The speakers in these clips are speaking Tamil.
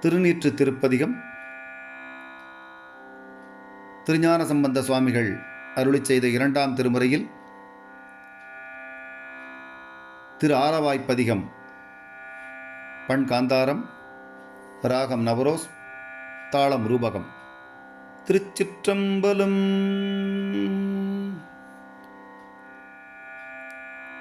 திருநீற்று திருப்பதிகம். திருஞான சம்பந்த சுவாமிகள் அருளிச் செய்த இரண்டாம் திருமுறையில் திரு ஆரவாய்ப்பதிகம் பண் காந்தாரம் ராகம் நவரோஸ் தாளம் ரூபகம். திருச்சிற்றம்பலம்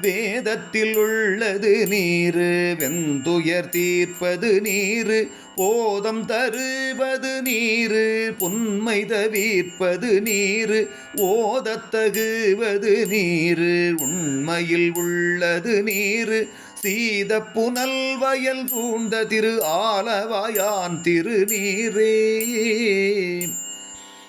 வேதத்தில் உள்ளது நீரு வெந்துயர் தீர்ப்பது நீரு போதம் தருவது நீரு புன்மை தவிர்ப்பது நீரு ஓதத்தகுவது நீரு உண்மையில் உள்ளது நீரு சீத புனல் வயல் சூழ்ந்த திரு ஆலவாயான் திருநீரே.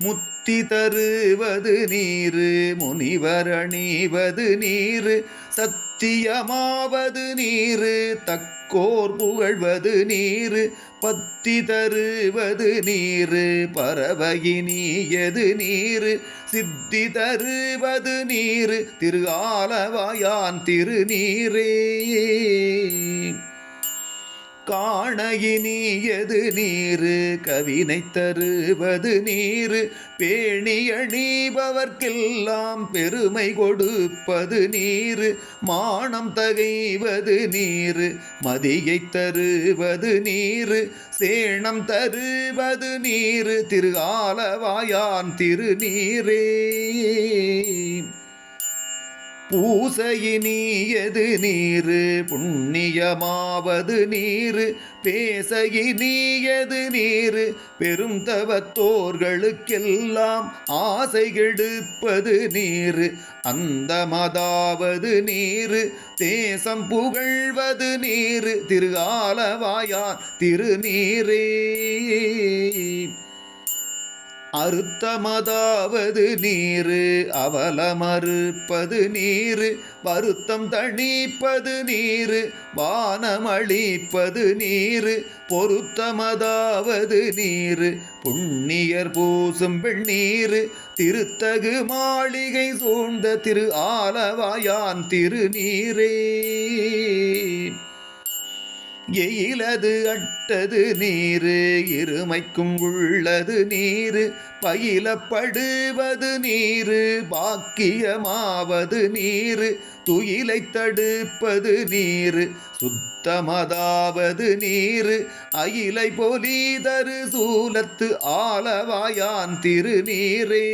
நீரே முத்தி தருவது நீரு முனிவர் அணிவது நீரு சத்தியமாவது நீரு தக்கோர் புகழ்வது நீரு பத்தி தருவது நீரு பறவையினியது நீரு சித்தி தருவது நீரு திரு ஆலவாயான் திருநீரே. நீரே நீரு கவினை தருவது நீரு. பேணியணிபவர்க்கெல்லாம் பெருமை கொடுப்பது நீரு. மானம் தகைவது நீரு மதியை தருவது நீரு. சேணம் தருவது நீரு திரு ஆலவாயான் திருநீரே. பூசையினியது நீரு? புண்ணியமாவது நீரு. பேசையினியது நீரு? பெரும் தவத்தோர்களுக்கெல்லாம் ஆசை கெடுப்பது நீரு. அந்த மதாவது நீரு. தேசம் புகழ்வது நீரு. திரு ஆலவாயார் திருநீரே. அறுத்தமதாவது நீரு அவலமறுப்பது நீரு வருத்தம் தணிப்பது நீரு வானமளிப்பது நீரு பொருத்தமதாவது நீரு புண்ணியர் பூசும் வெண்ணீரு திருத்தகு மாளிகை சூழ்ந்த திரு ஆலவாயான் திருநீரே. எயிலது அட்டது நீரு இருமைக்கும் உள்ளது நீரு பயிலப்படுவது நீரு பாக்கியமாவது நீரு துயிலை தடுப்பது நீரு சுத்தமதாவது நீரு அயிலை பொலிதரு சூலத்து ஆலவாயான் திருநீரே.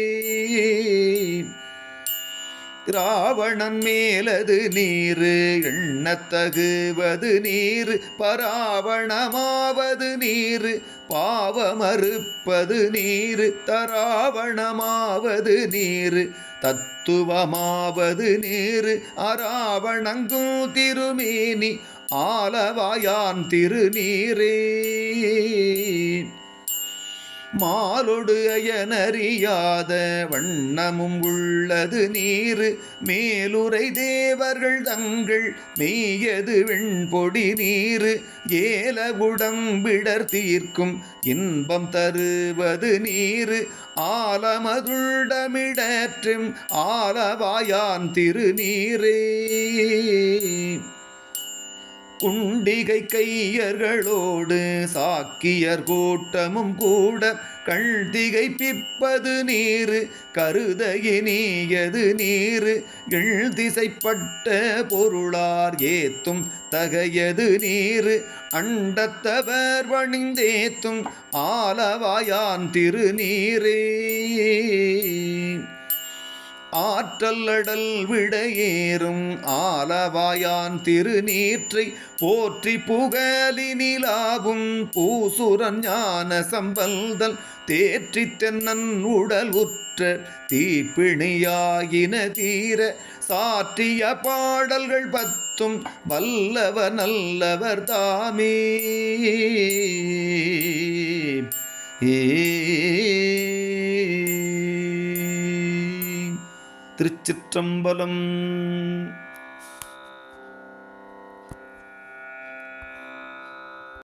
ராவணன் மேலது நீரு எண்ணத்தகுவது நீரு பராவணமாவது நீரு பாவமறுப்பது நீரு தராவணமாவது நீரு தத்துவமாவது நீரு அராவணங்கும் திருமேனி ஆலவாயான் திருநீரே. மாலொடு அயனறியாத வண்ணமும் உள்ளது நீரு. மேலுரை தேவர்கள் தங்கள் மெய்யது வெண்பொடி நீரு. ஏலகுடம்பிடர் தீர்க்கும் இன்பம் தருவது நீரு. ஆலமதுள்ளமிடற்றும் ஆலவாயான் திருநீரே. குண்டிகை கையர்களோடு சாக்கியர் கூட்டமும் கூட கழ்திகை பிப்பது நீரு கருதகினியது நீரு. திசைப்பட்ட பொருளார் ஏத்தும் தகையது நீரு. அண்டத்தவர் வணிந்தேத்தும் ஆலவாயான் திருநீரே. ஆற்றல்லடல் விடையேறும் ஆலவாயான் திருநீற்றை போற்றி புகழினிலாவும் பூசுரன் ஞான சம்பல்தல் தேற்றி தென்னன் உடல் உற்ற தீப்பிணியாயின தீர சாற்றிய பாடல்கள் பத்தும் வல்லவ நல்லவர் தாமே ஏ.「திருச்சிற்றம்பலம்.